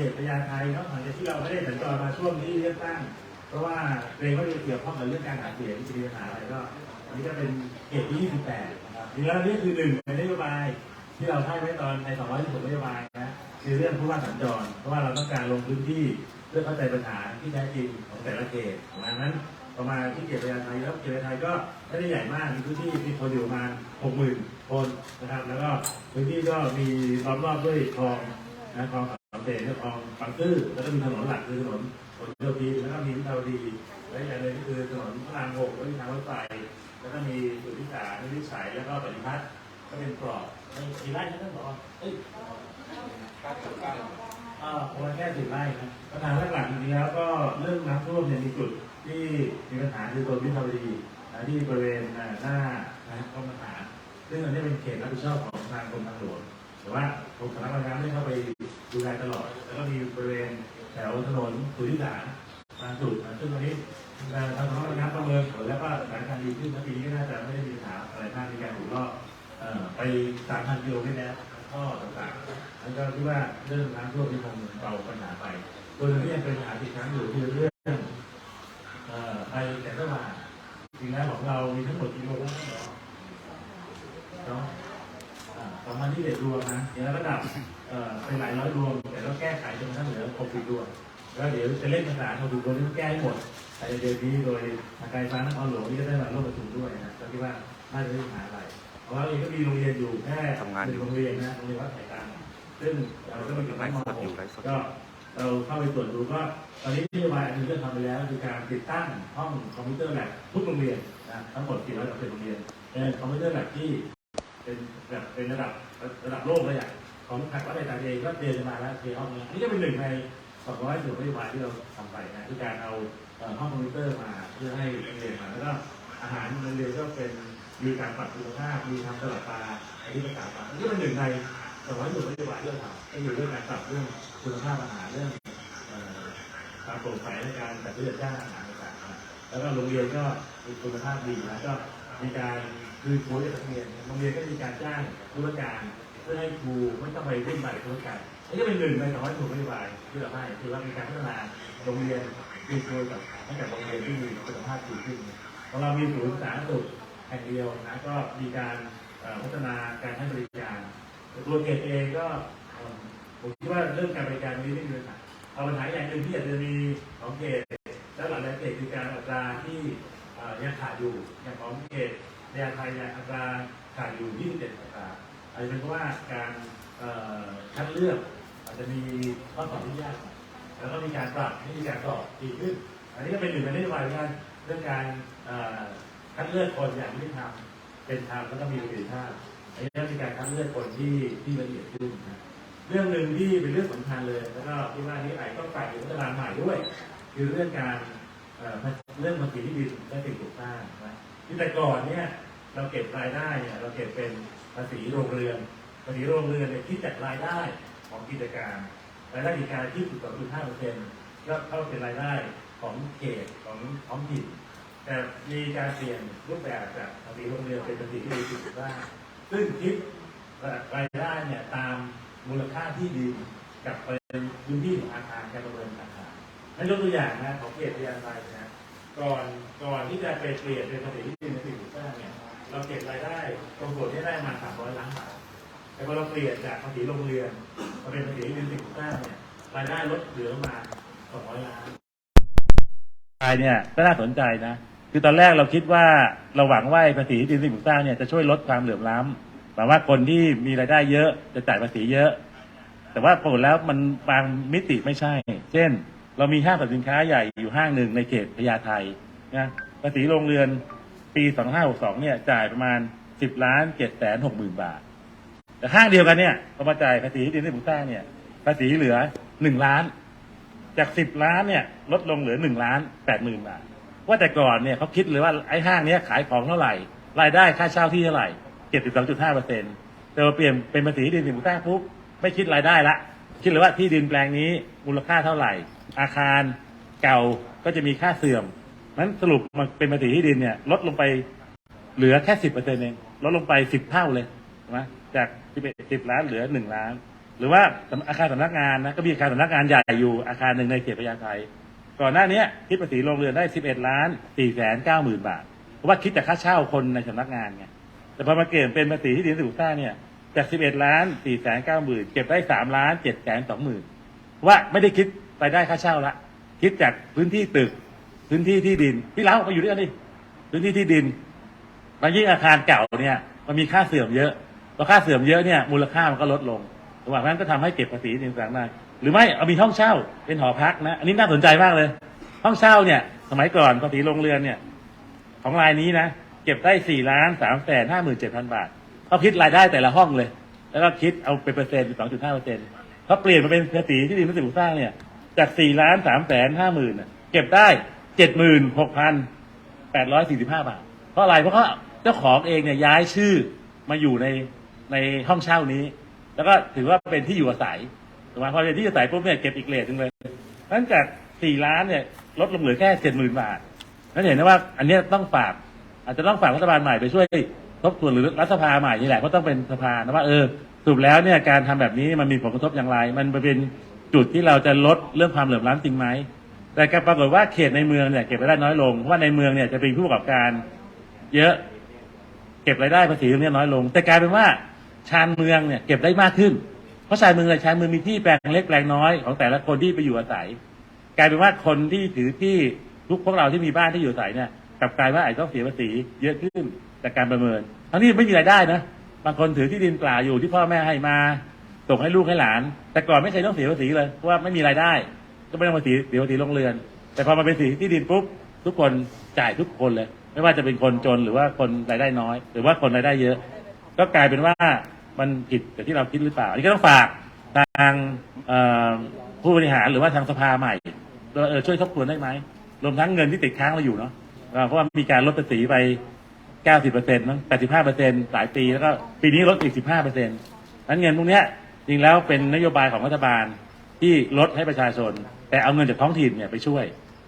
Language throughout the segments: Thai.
ขตพญาไทเนาะหลังจากที่เราไม่ได้สัญจรมาช่วงที่เลือกตั้ง เพราะว่าเกรงว่าจะเกี่ยวข้องกับเรื่องการหาเสียงจะมีปัญหาอะไรก็อันนี้ก็เป็นเขตที่ 28 นะครับจริงแล้วนี่คือหนึ่งในนโยบายที่เราให้ไว้ตอนใน216นโยบายนะคือเรื่องผู้ว่าสัญจร เพราะว่าเราต้องการลงพื้นที่เพื่อเข้าใจปัญหาที่แท้จริงของแต่ละเขตดังนั้นประมาณที่เขตพญาไทแล้วเขตพญาไทก็ไม่ได้ใหญ่มากมีพื้นที่มีคนอยู่ประมาณ60,000 คนนะครับ แล้วก็พื้นที่ก็มีล้อมรอบด้วยคลองนะคลอง สามเสนคลองบางซื่อแล้วก็มีถนนหลักคือถนนผลโยธินแล้วก็มีวิภาวดีและอีกอย่างหนึ่งก็คือถนนพระรามหกแล้วมีทางรถไฟแล้วก็มีสุทธิสารนิวิสัยแล้วก็ปฏิพัฒน์ก็เป็นกรอบกี่ไร่นะท่านบอกเอ้ยอ่าประมาณแค่สิบไร่นะปัญหาหลักๆจริงๆแล้วก็เรื่องน้ำท่วมเนี่ยมีจุดที่มีปัญหาคือตัววิภาวดีนะที่บริเวณหน้านะกรมฐาซึ่งอันนี้เป็นเขตรับผิดชอบของทางกรมทางหลวงแต่ว่ากรมสำนักงานน้ำได้เข้าไป ดูแลตลอด แล้วก็มีบริเวณแถวถนนสุริสานบางจุดนะซึ่งวันนี้ทางสำนักงานน้ำประเมินผลแล้วก็สถานการณ์ดีขึ้นแล้วปีนี้ก็น่าจะไม่ได้มีปัญหาอะไรมากในการถูกลอกเอ่อไป3,000กิโลเมตรแล้วท่อต่างๆแล้วก็คิดว่าเรื่องน้ำท่วมที่คงเบาปัญหาไปตัวหนึงที่ยังเป็นปัญหาติดค้างอยู่คือเรื่องไปแสงสว่างจริงแล้วของเรามีทั้งหมดกี่โลแล้วเนาะ สองพันที่เด็ดรวมนะเดี๋ยวระดับเอ่อเป็นหลายร้อยรวมแต่เราแก้ไขจนกระทั่งเหลือหกสิบรวมแล้วเดี๋ยวจะเล่นภาษาหกสิบรวมนี้แก้ให้หมดภายในเดือนนี้โดยทางการฟ้านครหลวงนี่ก็ได้มาร่วมประชุมด้วยนะก็คิดว่าน่าจะไม่มีปัญหาอะไรเพราะว่าเองก็มีโรงเรียนอยู่แค่ทำงานหอยู่นึ่งโรงเรียนนะโรงเรียนวัดไผ่ตังซึ่งเราก็มีกำลังมไลฟ์สดอยู่ไลฟ์สดก็เราเข้าไปตรวจดูก็ตอนนี้นโยบายอันนี้เริ่มทำไปแล้วคือการติดตั้งห้องคอมพิวเตอร์แลบทุกโรงเรียนนะทั้งหมด400กว่าโรงเรียนเป็นคอมพิวเตอร์แลบที่ เป็นแบบเป็นระดับระดับโลกเลยอะของทางวัดไผ่ตังเองก็เดินมาแล้วเทห้องนี้อันนี้ก็เป็นหนึ่งใน200ส่วนนโยบายที่เราทำไปนะคือการเอาห้องคอมพิวเตอร์มาเพื่อให้นักเรียนมาแล้วก็อาหารโรงเรียนก็เป็นมีการปรับคุณภาพมีทำตลาดปลาอันนี้ป็นการปรับอันนี้เป็นหนึ่งในสองร้อยส่วนโยบายที่เราทำก็อยู่เรื่องการปรับเรื่องคุณภาพอาหารเรื่องเอ่อความโปร่งใสในการจัดซื้อจัดจ้างอาหารต่างๆแล้วก็โรงเรียนก็มีคุณภาพดีนะก็มีการ คือครูเด็กนักเรียนโรงเรียนก็มีการจ้างธุรการเพื่อให้ครูไม่ต้องไปวิ่งไปธุรการอันนี้ก็เป็นหนึ่งในสองร้อยส่วนนโยบายที่เราให้คือว่ามีการพัฒนาโรงเรียนมีครูกับให้กับโรงเรียนที่มีคุณภาพดีขึ้นของเรามีศูนย์สาธารณสุขแห่งเดียวนะก็มีการพัฒนาการให้บริการตัวเกตเองก็ผมคิดว่าเรื่องการบริการนี้ไม่มีปัญหาเอาปัญหาอย่างหนึ่งที่อาจจะมีของเกตและหลายๆเกตคือการอัตราที่ยังขาดอยู่อย่างของเกต ในอาไทยอัตราขาดอยู่ 27อัตราอาจจะเป็นเพราะว่าการคัดเลือกอาจจะมีข้อสอบที่ยาก แล้วก็มีการปรับให้มีการสอบดีขึ้น อันนี้ก็เป็นหนึ่งในนโยบายกันเรื่องการคัดเลือกคนอย่างที่ทำเป็นธรรมแล้วก็มีประสิทธิภาพอันนี้ก็มีการคัดเลือกคนที่ที่ละเอียดขึ้นนะเรื่องหนึ่งที่เป็นเรื่องสำคัญเลยแล้วก็ที่ว่านี้ไอ้ต้องฝ่ายพัฒนาใหม่ด้วย คือเรื่องการเอ่อเรื่องภาษีที่ดินและสิ่งปลูกสร้างนะ ที่แต่ก่อนเนี่ยเราเก็บรายได้เนี่ยเราเก็บเป็นภาษีโรงเรือน ภาษีโรงเรือนเนี่ยคิดจากรายได้ของกิจการ รายได้กิจการที่สองจุดห้าเปอร์เซ็นต์ก็เข้าเป็นรายได้ของเขตของท้องถิ่น แต่มีการเปลี่ยนรูปแบบจากภาษีโรงเรือนเป็นภาษีที่ดินสิ่งปลูกสร้างซึ่งคิดรายได้เนี่ยตามมูลค่าที่ดินกับเป็นพื้นที่ของอาคารการประเมินอาคาให้ยกตัวอย่างนะของเขตพยานไทยนะ ก่อนก่อนที่จะไปเปลี่ยนเป็นภาษีที่ดินในสิ่งปลูกสร้างเนี่ยเราเก็บรายได้ตรงส่วนที่ได้มา300ล้านบาทแต่พอเราเปลี่ยนจากภาษีโรงเรือนมาเป็นภาษีที่ดินสิ่งปลูกสร้างเนี่ยรายได้ลดเหลือประมาณ200ล้านรายเนี่ยก็น่าสนใจนะคือตอนแรกเราคิดว่าเราหวังว่าภาษีที่ดินสิ่งปลูกสร้างเนี่ยจะช่วยลดความเหลื่อมล้ำหมายว่าคนที่มีรายได้เยอะจะจ่ายภาษีเยอะ แต่ว่าปรากฏแล้วมันบางมิติไม่ใช่ เช่น เรามีห้างสรรพสินค้าใหญ่อยู่ห้างหนึ่งในเขตพญาไทนะภาษีโรงเรือนปี2562เนี่ยจ่ายประมาณ 10ล้าน7แสน6หมื่นบาท แต่ห้างเดียวกันเนี่ยพอมาจ่ายภาษีที่ดินสิ่งปลูกสร้างเนี่ยภาษีเหลือ 1 ล้าน จาก 10 ล้านเนี่ยลดลงเหลือ1ล้าน8หมื่นบาท ว่าแต่ก่อนเนี่ยเขาคิดเลยว่าไอ้ห้างเนี้ยขายของเท่าไหร่ รายได้ค่าเช่าที่เท่าไหร่72.5เปอร์เซ็นต์แต่พอเปลี่ยนเป็นภาษีที่ดินสิ่งปลูกสร้างปุ๊บไม่คิดรายได้ละคิดเลยว่าที่ดินแปลงนี้มูลค่าเท่าไหร่ อาคารเก่าก็จะมีค่าเสื่อมนั้นสรุปมันเป็นภาษีที่ดินเนี่ย ลดลงไปเหลือแค่10เปอร์เซ็นต์เองลดลงไป10เท่าเลยเพช่ไหมจาก11 10ล้านเหลือ1ล้าน หรือว่าอาคารสำนักงานนะก็มีอาคารสำนักงานใหญ่อยู่อาคารหนึ่งในเขตพญาไทก่อนหน้านี้คิดภาษีโรงเรือนได้11ล้าน4แสน9หมื่นบาท เพราะว่าคิดจากค่าเช่าคนในสำนักงานไงแต่พอมาเปลี่ยนเป็นภาษีที่ดินสิ่งปลูกสร้างเนี่ยจาก11ล้าน4แสน9หมื่นเก็บได้3ล้าน7แสน2หมื่นว่าไม่ได้คิด รายได้ค่าเช่าละคิดจากพื้นที่ตึก พื้นที่ที่ดินพี่เล้ามาอยู่ด้วยกันดิพื้นที่ที่ดินแล้วยิ่งอาคารเก่าเนี่ย มันมีค่าเสื่อมเยอะพอค่าเสื่อมเยอะเนี่ยมูลค่ามันก็ลดลงระหว่างนั้นก็ทำให้เก็บภาษีต่างๆได้หรือไม่เอามีห้องเช่าเป็นหอพักนะ อันนี้น่าสนใจมากเลย ห้องเช่าเนี่ย สมัยก่อนภาษีโรงเรือนเนี่ย ของรายนี้นะเก็บได้สี่ล้านสามแสนห้าหมื่นเจ็ดพันบาทเขาคิดรายได้แต่ละห้องเลย แล้วก็คิดเอาเป็นเปอร์เซ็นต์สองจุดห้าเปอร์เซ็นต์เขาเปลี่ยนมาเป็นภาษีที่ดินภาษีปลูกสร้างเนี่ย จากสี่ล้านสามแสนห้าหมื่นเก็บได้เจ็ดหมื่นหกพันแปดร้อยสี่สิบห้าบาท เพราะอะไรเพราะเขาเจ้าของเองเนี่ยย้ายชื่อมาอยู่ในในห้องเช่านี้ แล้วก็ถือว่าเป็นที่อยู่อาศัยถูกไหมพอเป็นที่อยู่อาศัยปุ๊บเนี่ยเก็บอีกเลทหนึงเลยนั้นจากสี่ล้านเนี่ยลดลงเหลือแค่เจ็ดหมื่นบาทนั่นเห็นนะว่า อันนี้ต้องฝากอาจจะต้องฝากรัฐบาลใหม่ไปช่วยทบทวนหรือรัฐสภาใหม่นี่แหละเพราะต้องเป็นสภานะว่าเออสรุปแล้วเนี่ยการทำแบบนี้มันมีผลกระทบอย่างไร มันเป็น จุดที่เราจะลดเรื่องความเหลื่อมล้ำจริงไหมแต่การปรากฏว่าเขตในเมืองเนี่ยเก็บรายได้น้อยลงเพราะว่าในเมืองเนี่ยจะเป็นผู้ประกอบการ เยอะเก็บรายได้ภาษีตรงนี้น้อยลง แต่กลายเป็นว่าชานเมืองเนี่ยเก็บได้มากขึ้น เพราะชานเมืองกับชานเมืองมีที่แปลงเล็กแปลงน้อยของแต่ละคนที่ไปอยู่อาศัย กลายเป็นว่าคนที่ถือที่ทุกพวกเราที่มีบ้านที่อยู่อาศัยเนี่ยกลับกลายว่าอาจต้องเสียภาษีเยอะขึ้นจากการประเมิน ทั้งที่ไม่มีรายได้นะบางคนถือที่ดินเปล่าอยู่ที่พ่อแม่ให้มา ส่งให้ลูกให้หลาน แต่ก่อนไม่เคยต้องเสียภาษีเลยเพราะว่าไม่มีรายได้ ก็ไม่ต้องภาษีเสียภาษีโรงเรือน แต่พอมาเป็นสีที่ดินปุ๊บทุกคนจ่ายทุกคนเลย ไม่ว่าจะเป็นคนจนหรือว่าคนรายได้น้อย หรือว่าคนรายได้เยอะ ก็กลายเป็นว่ามันผิดกับที่เราคิดหรือเปล่าอันนี่ก็ต้องฝากทางผู้บริหารหรือว่าทางสภาใหม่ว่าเออช่วยทบทวนได้ไหมรวมทั้งเงินที่ติดค้างเราอยู่เนาะเพราะว่ามีการลดภาษีไป 90เปอร์เซ็นต์มั้ง85เปอร์เซ็นต์หลายปีแล้วก็ปีนี้ลดอีก 15เปอร์เซ็นต์นั้นเงินพวกเนี้ย จริงแล้วเป็นนโยบายของรัฐบาลที่ลดให้ประชาชน แต่เอาเงินจากท้องถิ่นเนี่ยไปช่วย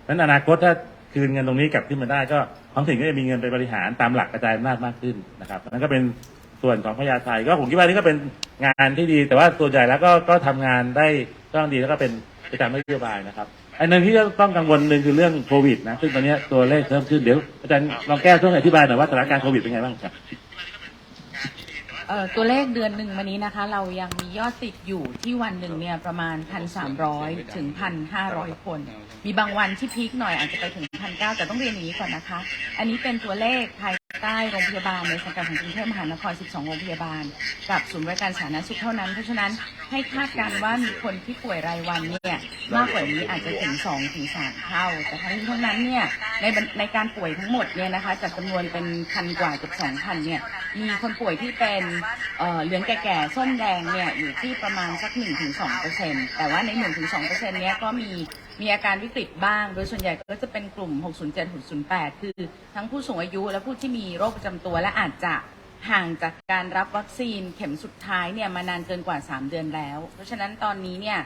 นั้นอนาคตถ้าคืนเงินตรงนี้กลับขึ้นมาได้ก็ท้องถิ่นก็จะมีเงินไปบริหารตามหลักกระจายอำนาจมากขึ้นนะครับนั่นก็เป็นส่วนของพญาไทก็ผมคิดว่านี่ก็เป็นงานที่ดี แต่ว่าส่วนใหญ่แล้วก็ก็ทำงานได้ก็ดีแล้วก็เป็นไปตามนโยบายนะครับอันนึงที่ต้องกังวลหนึ่งคือเรื่องโควิดนะซึ่งตอนนี้ตัวเลขเพิ่มขึ้นเดี๋ยวอาจารย์ลองแก้ช่วงอธิบายหน่อยว่าสถานการณ์โควิดเป็นไงบ้างครับ ตัวเลขเดือนหนึ่งมานี้นะคะ เรายังมียอดติดอยู่ที่วันหนึ่งเนี่ยประมาณ 1,300 ถึง 1,500 คน มีบางวันที่พีคหน่อยอาจจะไปถึง 1,900 แต่ต้องเรียนอย่างนี้ก่อนนะคะ อันนี้เป็นตัวเลขภายใต้โรงพยาบาลในสังกัดของกรุงเทพมหานคร 12 โรงพยาบาล กับศูนย์บริการสาธารณสุขเท่านั้น เพราะฉะนั้น ให้คาดการณ์ว่ามีคนที่ป่วยรายวันเนี่ยมากกว่านี้อาจจะถึง2ถึง3เท่า แต่ทั้งนี้ทั้งนั้นเนี่ยในบรรในการป่วยทั้งหมดเนี่ยนะคะจากจำนวนเป็นพันกว่าเกือบ2,000เนี่ยมีคนป่วยที่เป็นเอ่อเหลืองแก่ๆส้นแดงเนี่ยอยู่ที่ประมาณสัก1-2%แต่ว่าใน1-2%เนี้ยก็มีมีอาการวิกฤตบ้าง โดยส่วนใหญ่ก็จะเป็นกลุ่ม 607-608 คือทั้งผู้สูงอายุและผู้ที่มีโรคประจำตัวและอาจจะ ห่างจากการรับวัคซีนเข็มสุดท้ายเนี่ยมานานเกินกว่า 3 เดือนแล้ว เพราะฉะนั้นตอนนี้เนี่ย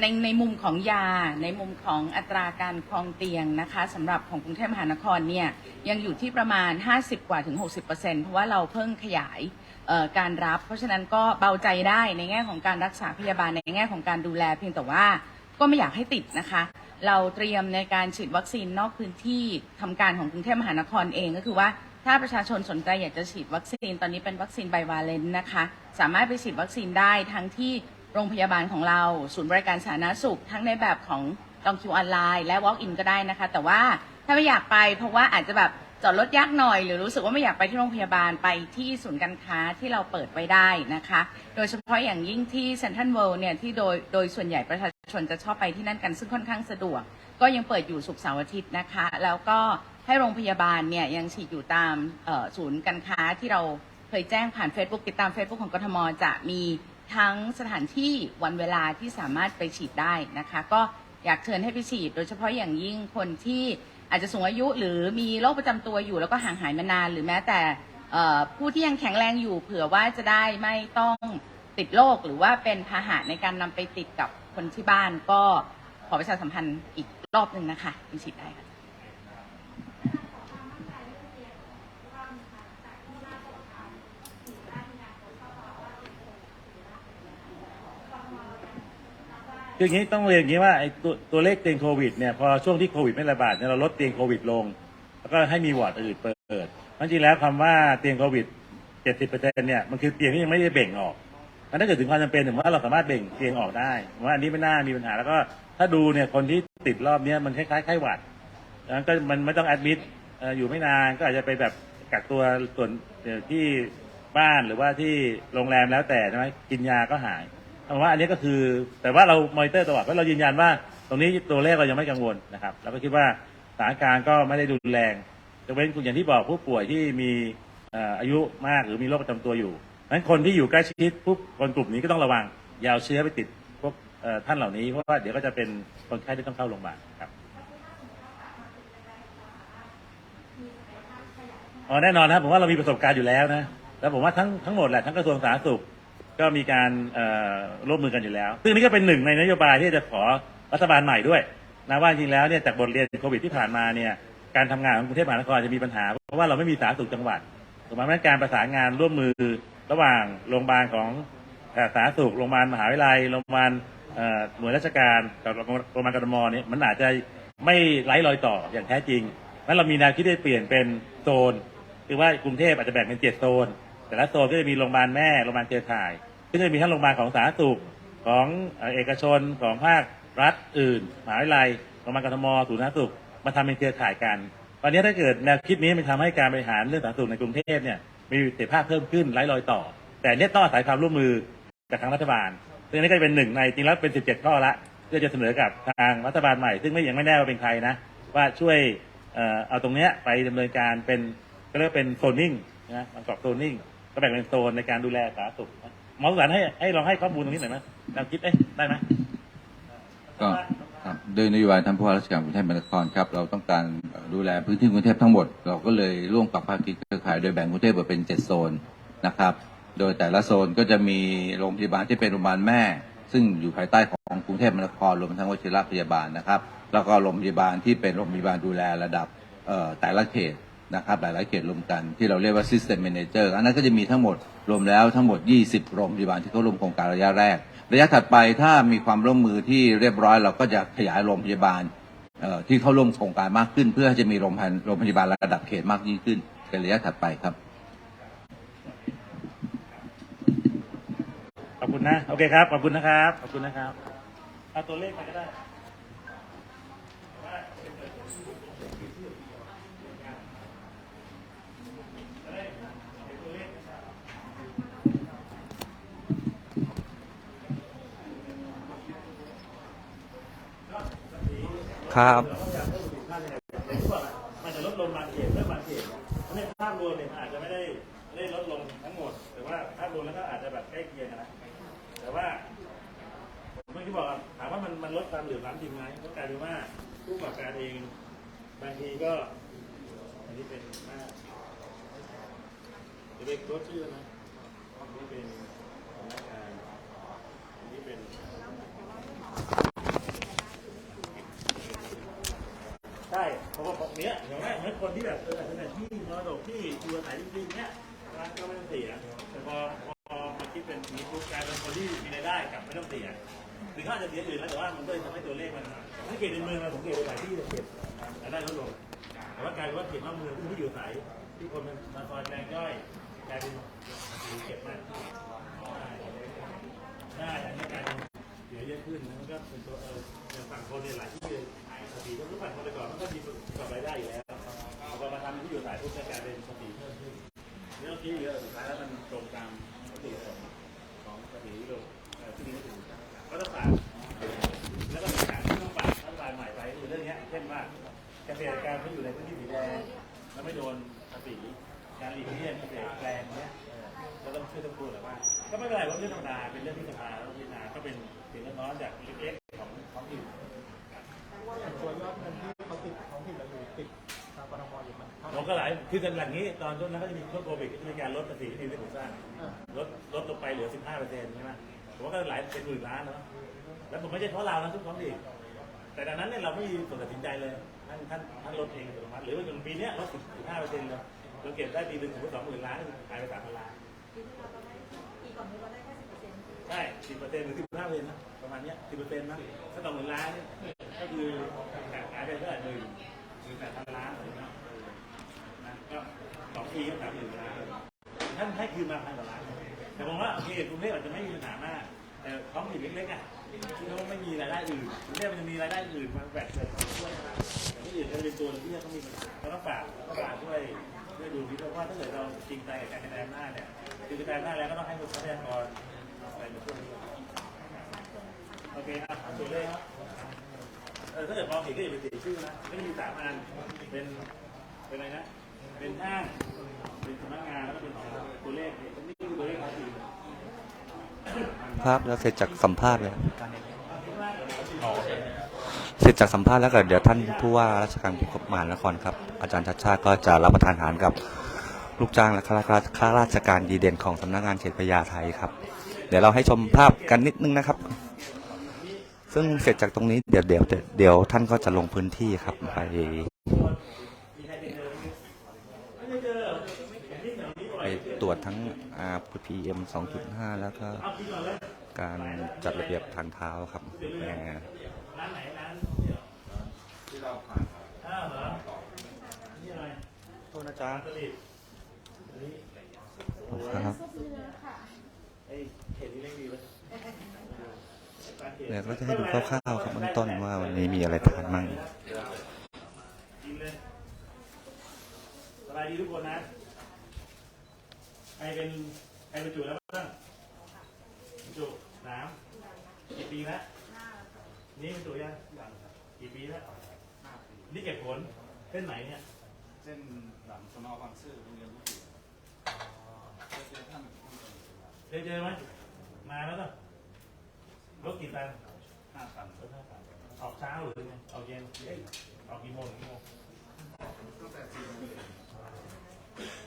ในในมุมของยาในมุมของอัตราการครองเตียงนะคะสำหรับของกรุงเทพมหานครเนี่ยยังอยู่ที่ประมาณ 50 กว่าถึง 60%เพราะว่าเราเพิ่งขยายการรับ เพราะฉะนั้นก็เบาใจได้ในแง่ของการรักษาพยาบาลในแง่ของการดูแล เพียงแต่ว่าก็ไม่อยากให้ติดนะคะ เราเตรียมในการฉีดวัคซีนนอกพื้นที่ทำการของกรุงเทพมหานครเองก็คือว่า ถ้าประชาชนสนใจอยากจะฉีดวัคซีนตอนนี้เป็นวัคซีนไบวาเลนต์นะคะ สามารถไปฉีดวัคซีนได้ทั้งที่โรงพยาบาลของเรา ศูนย์บริการสาธารณสุข ทั้งในแบบของจองคิวออนไลน์และ Walk in ก็ได้นะคะ แต่ว่าถ้าไม่อยากไปเพราะว่าอาจจะแบบจอดรถยากหน่อย หรือรู้สึกว่าไม่อยากไปที่โรงพยาบาลไปที่ศูนย์การค้าที่เราเปิดไว้ได้นะคะ โดยเฉพาะอย่างยิ่งที่เซ็นทรัลเวิลด์เนี่ยที่โดยโดยส่วนใหญ่ประชาชนจะชอบไปที่นั่นกันซึ่งค่อนข้างสะดวก ก็ยังเปิดอยู่ศุกร์เสาร์อาทิตย์นะคะ แล้วก็ ให้โรงพยาบาลเนี่ยยังฉีดอยู่ตามศูนย์การค้าที่เราเคยแจ้งผ่าน Facebook ติดตาม Facebook ของกทมจะมีทั้งสถานที่วันเวลาที่สามารถไปฉีดได้นะคะ ก็อยากเชิญให้ไปฉีด โดยเฉพาะอย่างยิ่งคนที่อาจจะสูงอายุหรือมีโรคประจำตัวอยู่แล้วก็ห่างหายมานาน หรือแม้แต่ผู้ที่ยังแข็งแรงอยู่เผื่อว่าจะได้ไม่ต้องติดโรคหรือว่าเป็นพาหะในการนำไปติดกับคนที่บ้านก็ขอประชาสัมพันธ์อีกรอบหนึ่งนะคะไปฉีดได้ค่ะ คืออย่างนี้ต้องเรียนอย่างนี้ว่าไอ้ตัวตัวเลขเตียงโควิดเนี่ยพอช่วงที่โควิดไม่ระบาดเนี่ยเราลดเตียงโควิดลง แล้วก็ให้มีวอร์ดอื่นเปิดจริงๆแล้วคำว่าเตียงโควิด 70%เนี่ยมันคือเตียงที่ยังไม่ได้เบ่งออกมันถ้าเกิดถึงความจำเป็นผมว่าเราสามารถเบ่งเตียงออกได้ผมว่าอันนี้ไม่น่ามีปัญหาแล้วก็ถ้าดูเนี่ยคนที่ติดรอบเนี้ยมันคล้ายๆไข้หวัดดังนั้นก็มันไม่ต้องแอดมิดอยู่ไม่นานก็อาจจะไปแบบกักตัวส่วนที่บ้านหรือว่าที่โรงแรมแล้วแต่ใช่ไหมกินยาก็หาย ผมว่าอันนี้ก็คือแต่ว่าเรามอนิเตอร์ตลอดเพราเรายืนยันว่า ตรงนี้ตัวเลขเรายังไม่กังวลนะครับแล้วก็คิดว่าสถานการณ์ก็ไม่ได้รุนแรงจะเว้นคุณอย่างที่บอกผู้ป่วยที่มีอายุมากหรือมีโรคประจำตัวอยู่นั้นคนที่อยู่ใกล้ชิดผู้คนกลุ่มนี้ก็ต้องระวังอย่าเอาเชื้อไปติดพวกท่านเหล่านี้เพราะว่าเดี๋ยวก็จะเป็นคนไข้ที่ต้องเข้าโรงพยาบาลครับอ๋อแน่นอนนะครับผมว่าเรามีประสบการณ์อยู่แล้วนะแล้วผมว่าทั้งทั้งหมดแหละทั้งกระทรวงสาธารณสุข ก็มีการร่วมมือกันอยู่แล้ว ซึ่งนี่ก็เป็นหนึ่งในนโยบายที่จะขอรัฐบาลใหม่ด้วยนะว่าจริงแล้วเนี่ยจากบทเรียนโควิดที่ผ่านมาเนี่ยการทำงานของกรุงเทพมหานครจะมีปัญหา เพราะว่าเราไม่มีสาธารณสุขจังหวัดถูกไหมเพราะฉะนั้นการประสานงานร่วมมือระหว่างโรงพยาบาลของสาธารณสุขโรงพยาบาลมหาวิทยาลัยโรงพยาบาลหน่วยราชการกับโรงพยาบาลกทมเนี่ยมันอาจจะไม่ไร้รอยต่ออย่างแท้จริงนั้นเรามีแนวคิดที่จะเปลี่ยนเป็นโซน คือว่ากรุงเทพอาจจะแบ่งเป็นเจ็ดโซน แต่ละโซนก็จะมีโรงพยาบาลแม่โรงพยาบาลเครือข่ายซึ่งจะมีทั้งโรงพยาบาลของสาธารณสุขของเอกชนของภาครัฐอื่นมหาวิทยาลัยโรงพยาบาลกทมศูนย์สาธารณสุขมาทำเป็นเครือข่ายกันตอนนี้ถ้าเกิดแนวคิดนี้มันทำให้การบริหารเรื่องสาธารณสุขในกรุงเทพเนี่ยมีประสิทธิภาพเพิ่มขึ้นไร้รอยต่อ แต่เนี่ยต้องอาศัยความร่วมมือจากทางรัฐบาล ซึ่งอันนี้ก็จะเป็นหนึ่งในจริงแล้วเป็น 17 ข้อละเพื่อจะเสนอกับทางรัฐบาลใหม่ ซึ่งไม่ยังไม่แน่ว่าเป็นใครนะว่าช่วยเอาตรงเนี้ยไปดำเนินการเป็นก็เรียกว่าเป็นโซนนิ่งนะมันกรอบโซนนิ่ง ก็แบ่งเป็นโซนในการดูแลสาธารณสุขหมอสุสานให้ให้ลองให้ข้อมูลตรงนี้หน่อยไหมแนวคิดเอ๊ะได้ไหมก็ครับโดยนโยบายท่านผู้ว่าราชการกรุงเทพมหานครครับ เราต้องการดูแลพื้นที่กรุงเทพทั้งหมด เราก็เลยร่วมกับภาคีเครือข่ายโดยแบ่งกรุงเทพออกเป็นเจ็ดโซนนะครับ โดยแต่ละโซนก็จะมีโรงพยาบาลที่เป็นโรงพยาบาลแม่ ซึ่งอยู่ภายใต้ของกรุงเทพมหานครรวมทั้งวชิรพยาบาลนะครับ แล้วก็โรงพยาบาลที่เป็นโรงพยาบาลดูแลระดับแต่ละเขต นะครับหลายๆเขตรวมกันที่เราเรียกว่า system manager อันนั้นก็จะมีทั้งหมดรวมแล้วทั้งหมด 20 โรงพยาบาลที่เข้าร่วมโครงการระยะแรก ระยะถัดไปถ้ามีความร่วมมือที่เรียบร้อย เราก็จะขยายโรงพยาบาลที่เข้าร่วมโครงการมากขึ้น เพื่อจะมีโรงพยาบาลระดับเขตมากยิ่งขึ้นเป็นระยะถัดไปครับขอบคุณนะ โอเคครับ ขอบคุณนะครับ ขอบคุณนะครับ เอาตัวเลขมาก็ได้ ครับมันจะลดลงบางเขตเรื่องบางเขตอันนี้ภาพรวมเนี่ยมันอาจจะไม่ได้ไม่ได้ลดลงทั้งหมดแต่ว่าภาพรวมแล้วก็อาจจะแบบใกล้เคียงกันนะแต่ว่าผมไม่ที่บอกอะถามว่ามันมันลดความเหลื่อมล้ำจริงไหมเพราะกลายเป็นว่าผู้ประกอบการเองบางทีก็อันนี้เป็นหน้าจะเป็นโค้ชชื่อนะอันนี้เป็นพนักงานอันนี้เป็น ใช่ เพราะว่างเนี้ยอย่างแรกเหมือนคนที่แบบเอออาจจะเป็นที่มรดกที่อยู่อาศัยจริงๆเนี้ยร้านก็ไม่ต้องเสียแต่พอพอมาคิดเป็นมีผู้กลายเป็นคนที่มีรายได้กลับไม่ต้องเสียถึงเขาอาจจะเสียอื่นแล้วแต่ว่ามันก็เลยทำให้ตัวเลขมันถ้าเขตในเมืองเราผมเขตหลายที่จะเก็บรายได้ลดลงแต่ว่ากลายเป็นว่าเขตนอกเมืองที่อยู่อาศัยที่คนมันมาซอยแปลงย่อยกลายเป็นเก็บมากได้อันนี้กลายเป็นเสียเยอะขึ้นแล้วมันก็เป็นตัวเอออย่างฝั่งคนเนี่ยหลายที่เลยสติก็รู้ปันคนแต่ก่อนมันก็มี อยู่แล้วาไหผร่มก็หลายคือกันอย่างนี้ตอนช่วงนั้นก็จะมีช่วงโควิดก็จะมีการลดภาษีที่ดินที่ถูกสร้างอ่าลดลดลงไปเหลือ 15เปอร์เซ็นต์ใช่ไหมผมว่าก็หลายเป็นหมื่นล้านเนาะแล้วผมไม่ใช่เพราะเรานะทุกท้องถิ่นแต่ดังนั้นเนี่ยเราไม่มีส่วนตัดสินใจเลยท่านท่านท่านลดเองอัตโนมัติหรือว่าอย่างปีเนี้ยลด15เปอร์เซ็นต์เลยเราเก็บได้ปีหนึ่งสมมติสองหมื่นล้านก็ขายไปสามพันล้านใช่ปีสิบเปอร์เซ็นต์หรือสิบห้าเปอร์เซ็นต์นะประมาณเนี้ยสิบเปอร์เซ็นต์นะถ้าต่อหมื่นล้านเนี่ยก็คือขายไปเท่าไหร่หมื่นหมื่นแปดพันล้านอะไรเงี้ยเออนะก็ สองปีก็สามหมื่นล้านท่านให้คืนมาพันกว่าล้านแต่ผมว่าโอเคกรุงเทพอาจจะไม่มีปัญหามาก แต่ท้องถิ่นเล็กๆอะที่เขาไม่มีรายได้อื่นกรุงเทพมันจะมีรายได้อื่นมาแบ่งเงินช่วยนะแต่ที่อื่นก็จะเป็นตัวที่ต้องมีปัญหาก็ต้องฝากรัฐบาลช่วยช่วยดูนิดนึงว่าถ้าเกิดเราจริงใจกับการกระจายอำนาจเนี่ยคือกระจายอำนาจแล้วก็ต้องให้คนทรัพยากรไปมาช่วยโอเคครับตัวเลขครับเออถ้าเกิดมองเห็นก็อย่าไปเสียชื่อนะไม่ได้มีสามอันเป็นเป็นอะไรนะ เป็นห้าง เป็นสำนักงานแล้วก็เป็นตัวเลขนี่คือตัวเลขของทีมภาพแล้วเสร็จจากสัมภาษณ์เลยเสร็จจากสัมภาษณ์แล้วก็เดี๋ยวท่านผู้ว่าราชการกรุงเทพมหานครครับ อาจารย์ชัดชาติก็จะรับประทานอาหารกับลูกจ้างและข้าราชการข้าราชการดีเด่นของสำนักงานเขตพญาไทครับ เดี๋ยวเราให้ชมภาพกันนิดนึงนะครับ ซึ่งเสร็จจากตรงนี้เดี๋ยวเดี๋ยวเดี๋ยวเดี๋ยวท่านก็จะลงพื้นที่ครับไป ไปต รวจทั้ง RPM 2.5 แล้วก็การจัดระเบียบทางเท้าครับแหมร้านไหนร้านเดี่ยวอ้าวเหรอนี่อะไรโทษนะจ๊ะสลิดอันนี้ครับไอ้เห็ดนี่เล่นดีไหมเดี๋ยวก็จะให้ดูคร่าวๆครับเบื้องต้นว่าวันนี้มีอะไรทานมั่ง กินเลยสบายดีทุกคนนะ ใครเป็นใครเป็นจุแล้วบ้างจุน้ำกี่ปีแล้วนี่เป็นจุยังกี่ปีแล้วนี่เก็บผลเส้นไหนเนี่ย เส้นหลังสนอบางซื่อโรงเรียนลูกศิษย์เจอท่าน เคยเจอไหมมาแล้วก็รถกี่ตัน ห้าพันรถห้าตันออกเช้าหรือไงออกเย็นเอ้ยออกกี่โมงถึงกี่โมง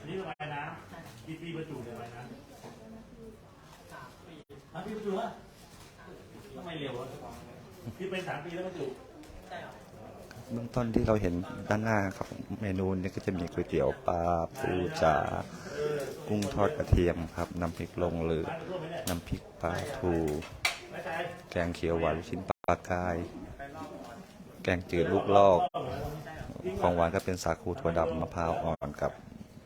นี่ระบายน้ำกี่ปีประจุเนี่ยระบายน้ำสามปีประจุวะทำไมเร็ววะคือเป็นสามปีแล้วประจุเบื้องต้นที่เราเห็นด้านหน้าครับเมนูนี้ก็จะมีก๋วยเตี๋ยวปลาปูจ๋ากุ้งทอดกระเทียมครับน้ำพริกลงหรือบ้านร่วมไหมเนี่ยน้ำพริกปลาทูไม่ใช่ แกงเขียวหวานลูกชิ้นปลากาย แกงจืดลูกลอก ของหวานก็เป็นสาคูถั่วดำมะพร้าวอ่อนกับ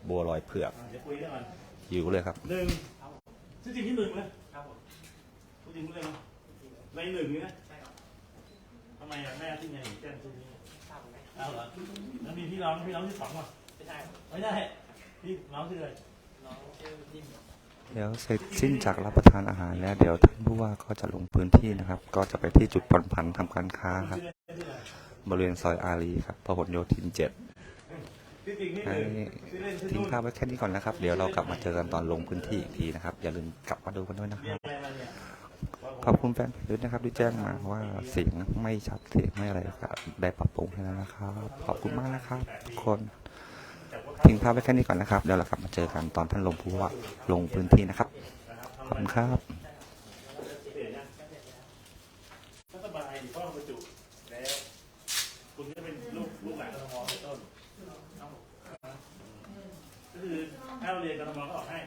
บัวลอยเผือกเดี๋ยวคุยกันก่อนหิวเลยครับ หนึ่งชื่อจริงที่หนึ่งนะครับผมชื่อจริงที่เลยนะในหนึ่งนี่นะทำไมอะแม่ที่ไงถึงแจ้งชื่อนี้เอาเหรอแล้วมีพี่น้องพี่น้องที่สองป่ะไม่ใช่ไม่ใช่พี่น้องชื่ออะไร เดี๋ยวเสร็จสิ้นจากรับประทานอาหารแล้ว เดี๋ยวท่านผู้ว่าก็จะลงพื้นที่นะครับ ก็จะไปที่จุดผ่อนผันทำการค้าครับ บริเวณซอยอารีครับพหลโยธินเจ็ดทิ้งภาพไว้แค่นี้ก่อนนะครับ เดี๋ยวเรากลับมาเจอกันตอนลงพื้นที่อีกทีนะครับ อย่าลืมกลับมาดูกันด้วยนะครับ ขอบคุณแฟนเพจด้วยนะครับที่แจ้งมาว่าเสียงไม่ชัดเสียงไม่อะไรก็ได้ปรับปรุงให้แล้วนะครับ ขอบคุณมากนะครับทุกคน ทิ้งภาพไว้แค่นี้ก่อนนะครับ เดี๋ยวเรากลับมาเจอกันตอนท่านลงผู้ว่าลงพื้นที่นะครับ ขอบคุณครับเปลี่ยนยังก็สบายดีเพราะบรรจุแล้ว คุณก็เป็นลูกลูกหลานกรทมเป็นต้นก็คือถ้าเราเรียนกรทมก็ออกให้